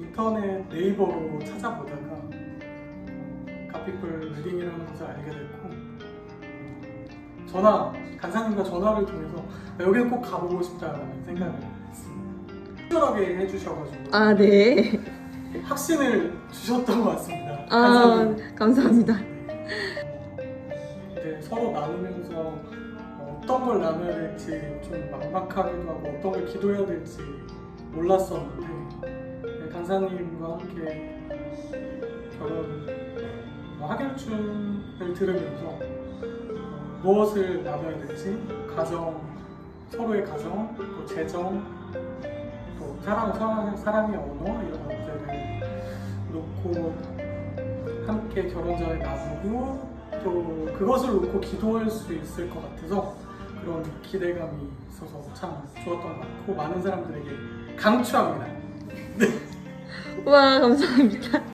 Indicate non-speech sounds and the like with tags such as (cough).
인터넷 네이버로 찾아보다가 어, 가피풀 웨딩이라는 것을 알게 됐고 어, 전화 간사님과 전화를 통해서 여기를 꼭 가보고 싶다라는 생각을 했습니다. 친절하게 해주셔가지고 아, 네. 확신을 주셨던 것 같습니다. 아, 간사님. 감사합니다. 이제 서로 나누면서 어떤 걸 나눠야 될지 좀 막막하기도 하고 어떤 걸 기도해야 될지 몰랐었는데 네, 간사님과 함께 결혼 어, 하결춤을 들으면서 어, 무엇을 나눠야 될지 가정 서로의 가정 또 재정 또 사랑 사랑 사랑의 언어 이런 것들을 놓고 함께 결혼 전에 나누고 또 그것을 놓고 기도할 수 있을 것 같아서 그런 기대감이 있어서 참 좋았던 것 같고 많은 사람들에게 강추합니다. (laughs) 와, 감사합니다.